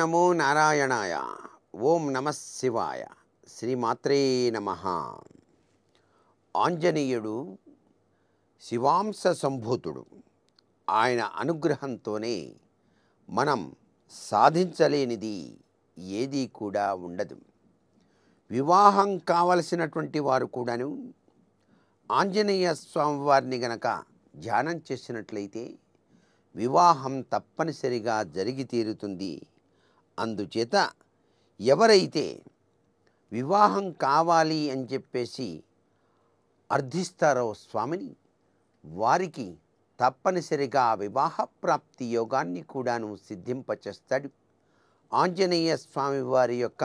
నమో నారాయణాయ ఓం నమ శివాయ శ్రీమాత్రే నమ ఆంజనేయుడు శివాంశ సంభూతుడు. ఆయన అనుగ్రహంతోనే మనం సాధించలేనిది ఏదీ కూడా ఉండదు. వివాహం కావలసినటువంటి వారు కూడాను ఆంజనేయ స్వామివారిని గనక ధ్యానం చేసినట్లయితే వివాహం తప్పనిసరిగా జరిగి తీరుతుంది. అందుచేత ఎవరైతే వివాహం కావాలి అని చెప్పేసి అర్థిస్తారో స్వామిని వారికి తప్పనిసరిగా వివాహ ప్రాప్తి యోగాన్ని కూడాను సిద్ధింపచేస్తాడు. ఆంజనేయ స్వామి వారి యొక్క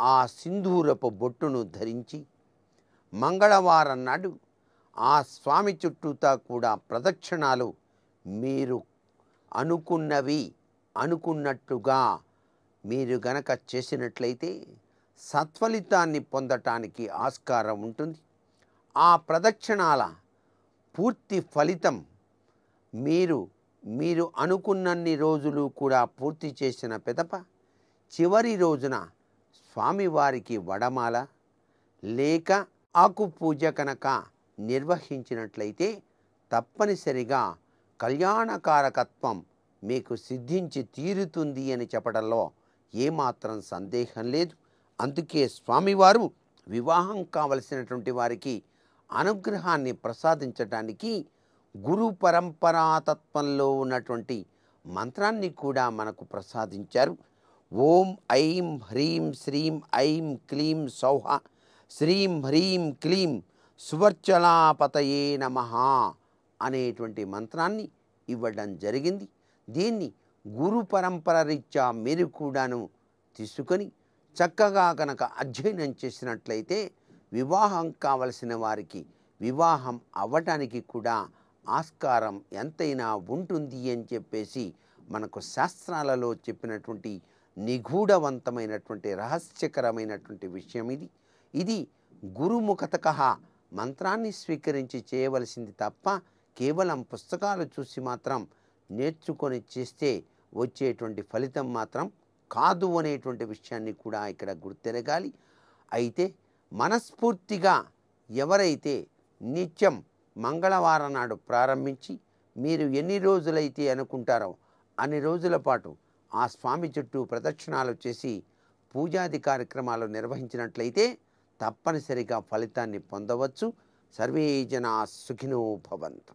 ఆ సింధూరపు బొట్టును ధరించి మంగళవారం నాడు ఆ స్వామి చుట్టూతా కూడా ప్రదక్షిణాలు మీరు అనుకున్నవి అనుకున్నట్టుగా మీరు గనక చేసినట్లయితే సత్ఫలితాన్ని పొందటానికి ఆస్కారం ఉంటుంది. ఆ ప్రదక్షిణాల పూర్తి ఫలితం మీరు మీరు అనుకున్నన్ని రోజులు కూడా పూర్తి చేసిన పెదప చివరి రోజున స్వామివారికి వడమాల లేక ఆకు పూజ కనుక నిర్వహించినట్లయితే తప్పనిసరిగా కళ్యాణకారకత్వం మీకు సిద్ధించి తీరుతుంది అని చెప్పడంలో ఏమాత్రం సందేహం లేదు. అందుకే స్వామివారు వివాహం కావలసినటువంటి వారికి అనుగ్రహాన్ని ప్రసాదించడానికి గురు పరంపరాతత్వంలో ఉన్నటువంటి మంత్రాన్ని కూడా మనకు ప్రసాదించారు. ఓం ఐం హ్రీం శ్రీం ఐం క్లీం సౌహ శ్రీం హ్రీం క్లీం సువర్చలాపతయే నమ అనేటువంటి మంత్రాన్ని ఇవ్వడం జరిగింది. దీన్ని గురు పరంపర రీత్యా మీరు కూడాను తీసుకొని చక్కగా కనుక అధ్యయనం చేసినట్లయితే వివాహం కావలసిన వారికి వివాహం అవ్వటానికి కూడా ఆస్కారం ఎంతైనా ఉంటుంది అని చెప్పేసి మనకు శాస్త్రాలలో చెప్పినటువంటి నిగూఢవంతమైనటువంటి రహస్యకరమైనటువంటి విషయం ఇది. ఇది గురుముఖతక మంత్రాన్ని స్వీకరించి చేయవలసింది తప్ప కేవలం పుస్తకాలు చూసి మాత్రం నేర్చుకొని చేస్తే వచ్చేటువంటి ఫలితం మాత్రం కాదు అనేటువంటి విషయాన్ని కూడా ఇక్కడ గుర్తెరగాలి. అయితే మనస్ఫూర్తిగా ఎవరైతే నిత్యం మంగళవారం నాడు ప్రారంభించి మీరు ఎన్ని రోజులైతే అనుకుంటారో అన్ని రోజుల పాటు ఆ స్వామి చుట్టూ ప్రదక్షిణాలు చేసి పూజాది కార్యక్రమాలు నిర్వహించినట్లయితే తప్పనిసరిగా ఫలితాన్ని పొందవచ్చు. సర్వే జనా సుఖినో భవంతు.